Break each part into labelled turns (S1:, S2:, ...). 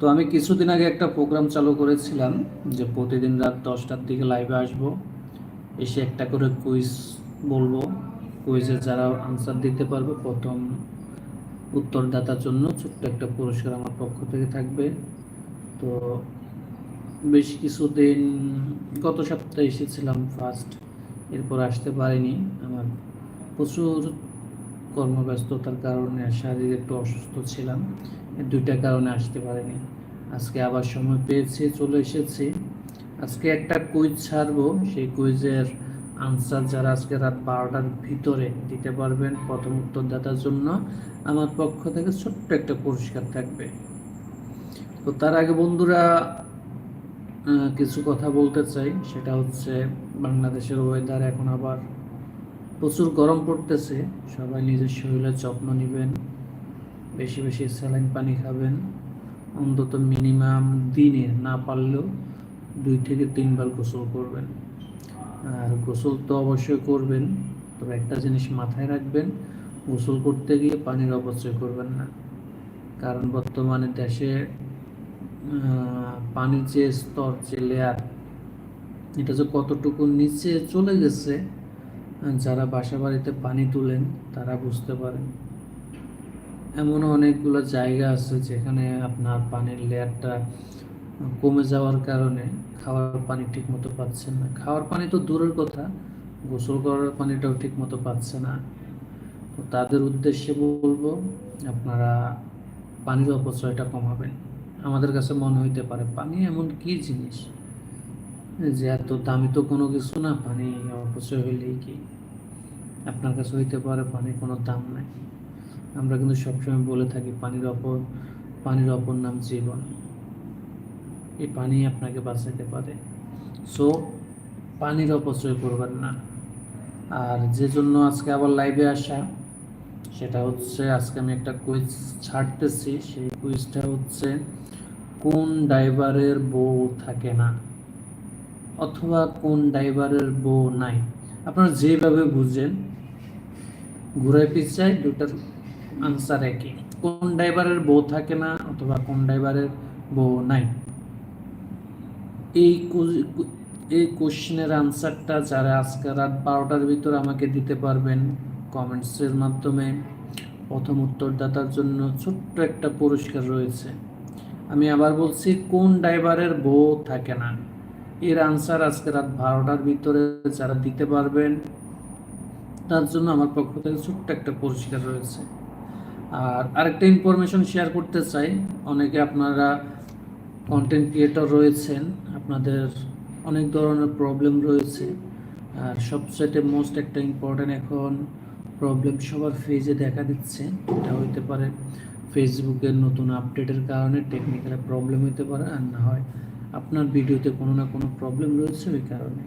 S1: তো আমি কিছুদিন আগে একটা প্রোগ্রাম চালু করেছিলাম যে প্রতিদিন রাত দশটার দিকে লাইভে আসব। এসে একটা করে কুইজ বলব। কুইজে যারা আনসার দিতে পারবে, প্রথম উত্তরদাতার জন্য ছোট্ট একটা পুরস্কার আমার পক্ষ থেকে থাকবে। তো বেশ কিছুদিন, গত সপ্তাহে এসেছিলাম ফার্স্ট এরপর আসতে পারিনি। আমার প্রচুর কর্মব্যস্ততার কারণে শারীরিক একটু অসুস্থ ছিলাম। দুইটা কারণে আসতে পারিনি। আজকে আবার সময় পেয়েছি, চলে এসেছি। আজকে একটা কুইজ ছাড়বো। সেই কুইজের আনসার যারা আজকে রাত বারোটার ভিতরে দিতে পারবেন, প্রথম উত্তরদাতার জন্য আমার পক্ষ থেকে ছোট্ট একটা পুরস্কার থাকবে। তো তার আগে বন্ধুরা কিছু কথা বলতে চাই। সেটা হচ্ছে বাংলাদেশের ওয়েদার এখন আবার প্রচুর গরম পড়তেছে। সবাই নিজের শরীরের যত্ন নেবেন। বেশি বেশি স্যালাইন পানি খাবেন। অন্তত মিনিমাম দিনে না পারলেও দুই থেকে তিনবার গোসল করবেন। আর গোসল তো অবশ্যই করবেন, তবে একটা জিনিস মাথায় রাখবেন, গোসল করতে গিয়ে পানির অপচয় করবেন না। কারণ বর্তমানে দেশে পানির যে স্তর, যে লেয়ার এটা যে কতটুকু নিচে চলে গেছে যারা বাসা বাড়িতে পানি তুলেন, তারা বুঝতে পারেন। এমন অনেকগুলো জায়গা আছে যেখানে আপনার পানির লেয়ারটা কমে যাওয়ার কারণে খাওয়ার পানি ঠিক মতো পাচ্ছেন না। খাওয়ার পানি তো দূরের কথা, গোসল করার পানিটাও ঠিক মতো পাচ্ছে না। তো তাদের উদ্দেশ্যে বলব, আপনারা পানির অপচয়টা কমাবেন। আমাদের কাছে মনে হইতে পারে, পানি এমন কি জিনিস? যে এত দামি তো কোনো কিছু না, পানি অপচয় হইলেই কি? আপনার কাছে হইতে পারে পানির কোনো দাম নাই। আমরা কিন্তু সবসময় বলে থাকি, পানির অপর পানির অপর নাম জীবন। এই পানি আপনাকে বাঁচাতে পারে। সো পানির অপচয় করবেন না। আর যে জন্য আজকে আবার লাইভে আসা, সেটা হচ্ছে আজকে আমি একটা কুইজ ছাড়তেছি। সেই কুইজটা হচ্ছে, কোন ড্রাইভারের বউ থাকে না? অথবা কোন ড্রাইভারের বউ নাই? আপনারা যেভাবে বুঝেন ঘুরাই পিছায় দুটার আনসার একই। কোন ড্রাইভারের বউ থাকে না অথবা কোন ড্রাইভারের বউ নাই? এই এই কোশ্চেনের আনসারটা যারা আজকে রাত বারোটার ভিতর আমাকে দিতে পারবেন কমেন্টসের মাধ্যমে, প্রথম উত্তরদাতার জন্য ছোট্ট একটা পুরস্কার রয়েছে। আমি আবার বলছি, কোন ড্রাইভারের বউ থাকে না? এর আনসার আজকে রাত বারোটার ভিতরে যারা দিতে পারবেন, তার জন্য আমার পক্ষ থেকে ছোট্ট একটা পুরস্কার রয়েছে। আর আরেকটা ইনফরমেশন শেয়ার করতে চাই, অনেকে আপনারা কন্টেন্ট ক্রিয়েটর রয়েছেন, আপনাদের অনেক ধরনের প্রবলেম রয়েছে। আর সবচেয়ে মোস্ট একটা ইম্পর্ট্যান্ট এখন প্রবলেম সবার ফেজে দেখা দিচ্ছে, এটা হইতে পারে ফেসবুকের নতুন আপডেটের কারণে টেকনিক্যাল প্রবলেম হতে পারে, আর না হয় আপনার ভিডিওতে কোনো না কোনো প্রবলেম রয়েছে ওই কারণে।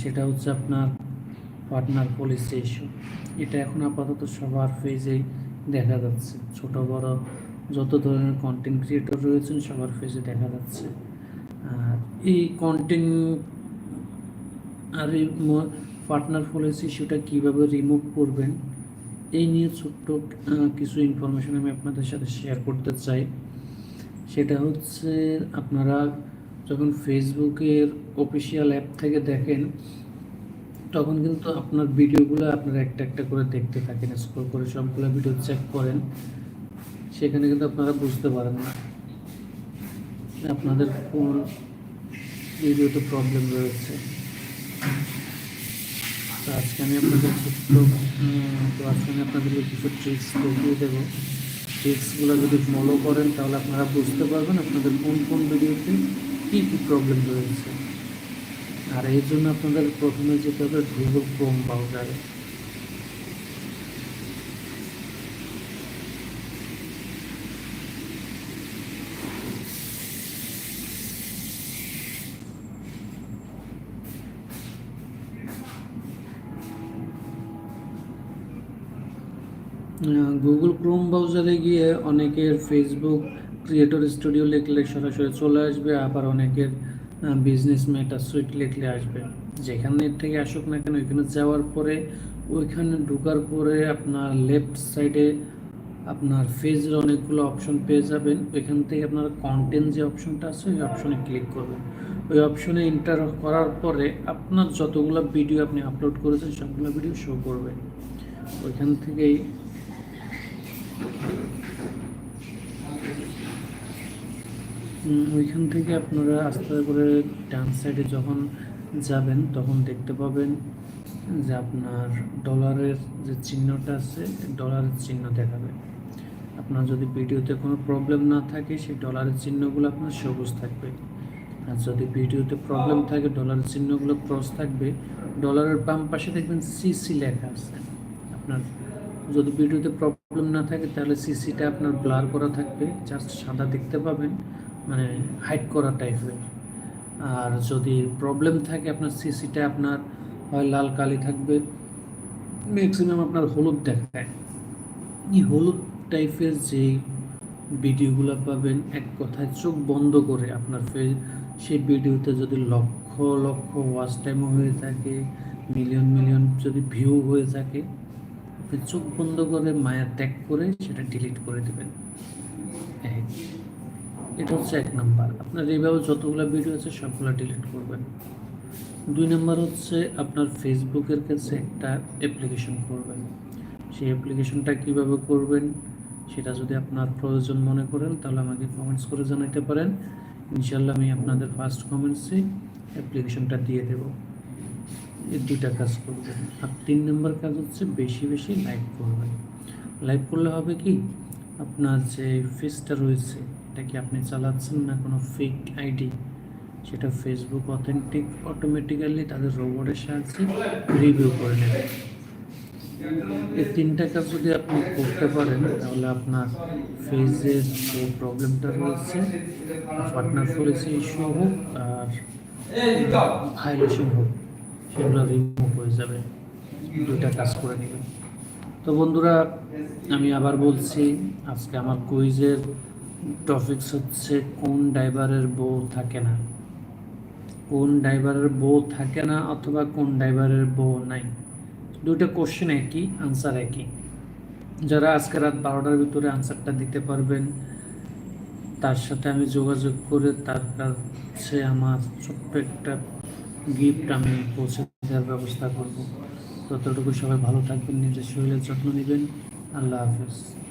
S1: সেটা হচ্ছে আপনার পার্টনার পলিসি ইস্যু এটা এখন আপাতত সবার ফেজেই দেখা যাচ্ছে। ছোট, বড় যত ধরনের কন্টেন্ট ক্রিয়েটর রয়েছেন সবার ফেজে দেখা যাচ্ছে। আর এই কন্টেন্ট আর এই পার্টনার পলিসি ইস্যুটা কীভাবে রিমুভ করবেন, এই নিয়ে ছোট্ট কিছু ইনফরমেশন আমি আপনাদের সাথে শেয়ার করতে চাই। সেটা হচ্ছে আপনারা যখন ফেসবুকের অফিসিয়াল অ্যাপ থেকে দেখেন, তখন কিন্তু আপনার ভিডিওগুলো আপনারা একটা একটা করে দেখতে থাকেন স্ক্রল করে সবগুলো ভিডিও চেক করেন। সেখানে কিন্তু আপনারা বুঝতে পারেন না আপনাদের কোন ভিডিওতে প্রবলেম রয়েছে। তো আজকে আমি আপনাদের ছোট্ট তো আজকে আমি আপনাদেরকে কিছু ট্রিক্স দেখিয়ে দেবো। ট্রিক্সগুলো যদি ফলো করেন, তাহলে আপনারা বুঝতে পারবেন আপনাদের কোন কোন ভিডিওতে কী কী প্রবলেম রয়েছে। আর এই জন্য আপনাদের প্রথমে যেতে হবে গুগল ক্রোম ব্রাউজারে গুগল ক্রোম ব্রাউজারে গিয়ে অনেকের ফেসবুক ক্রিয়েটর স্টুডিও লিখলে সরাসরি চলে আসবে, আবার অনেকের বিজনেস মেটা সুইট লিখলে আসবে। যেখানে থেকে আসুক না কেন, ওইখানে যাওয়ার পরে, ওইখানে ঢোকার পরে আপনার লেফট সাইডে আপনার ফেজের অনেকগুলো অপশন পেয়ে যাবেন। ওইখান থেকে আপনার কন্টেন্ট যে অপশনটা আছে, ওই অপশনে ক্লিক করবেন। ওই অপশনে এন্টার করার পরে আপনার যতগুলো ভিডিও আপনি আপলোড করেছেন, সবগুলো ভিডিও শো করবে। ওইখান থেকেই ওইখান থেকে আপনারা আস্তে করে ডান সাইডে যখন যাবেন, তখন দেখতে পাবেন যে আপনার ডলারের যে চিহ্নটা আছে ডলারের চিহ্ন দেখাবে। আপনার যদি ভিডিওতে কোনো প্রবলেম না থাকে, সেই ডলারের চিহ্নগুলো আপনার সবুজ থাকবে। আর যদি ভিডিওতে প্রবলেম থাকে ডলারের চিহ্নগুলো ক্রস থাকবে ডলারের বাম পাশে দেখবেন সিসি লেখা আছে। আপনার যদি ভিডিওতে প্রবলেম না থাকে, তাহলে সিসিটা আপনার ব্লার করা থাকবে। জাস্ট সাদা দেখতে পাবেন মানে হাইড করা টাইপের আর যদি প্রবলেম থাকে আপনার সিসিটা আপনার হয় লাল কালি থাকবে ম্যাক্সিমাম আপনার হলুদ দেখায়। এই হলুদ টাইপের যে ভিডিওগুলো পাবেন, এক কথায় চোখ বন্ধ করে আপনার ফেস সেই ভিডিওতে যদি লক্ষ লক্ষ ওয়াচ টাইমও হয়ে থাকে মিলিয়ন মিলিয়ন যদি ভিউ হয়ে থাকে আপনি চোখ বন্ধ করে মায়া ত্যাগ করে সেটা ডিলিট করে দেবেন। এক এটা হচ্ছে এক নাম্বার। আপনার এইভাবে যতগুলো ভিডিও আছে সবগুলো ডিলিট করবেন। দুই নাম্বার হচ্ছে আপনার ফেসবুকের কাছে একটা অ্যাপ্লিকেশন করবেন। সেই অ্যাপ্লিকেশনটা কীভাবে করবেন সেটা যদি আপনার প্রয়োজন মনে করেন তাহলে আমাকে কমেন্টস করে জানাতে পারেন। ইনশাল্লাহ আমি আপনাদের ফার্স্ট কমেন্টসে অ্যাপ্লিকেশনটা দিয়ে দেব। এই দুইটা কাজ করবেন আর তিন নম্বর কাজ হচ্ছে বেশি বেশি লাইক করবেন লাইক করলে হবে কি? আপনার যে ফেসটা রয়েছে এটা কি আপনি চালাচ্ছেন না কোনো ফেক আইডি সেটা ফেসবুক অথেন্টিক অটোমেটিক্যালি তাদের রোবটের সাহায্যে রিভিউ করে নেবে। এই তিনটা কাজ যদি আপনি করতে পারেন তাহলে আপনার ফেজের যে প্রবলেমটা রয়েছে পার্টনার পলিসি ইস্যু হোক আর ভাইলেশন হোক হয়ে যাবে। দুইটা কাজ করে তো বন্ধুরা, আমি আবার বলছি, আজকে আমার কুইজের টপিকস হচ্ছে কোন ড্রাইভারের বউ থাকে না। কোন ড্রাইভারের বউ থাকে না অথবা কোন ড্রাইভারের বউ নাই। দুইটা কোশ্চেন একই আনসার একই। যারা আজকে রাত বারোটার ভিতরে আনসারটা দিতে পারবেন, তার সাথে আমি যোগাযোগ করে তার কাছে আমার ছোট্ট একটা গিফট আমি পৌঁছে দেওয়ার ব্যবস্থা করব। ততটুকু সবাই ভালো থাকবেন, নিজের শরীরের যত্ন নেবেন। আল্লাহ হাফেজ।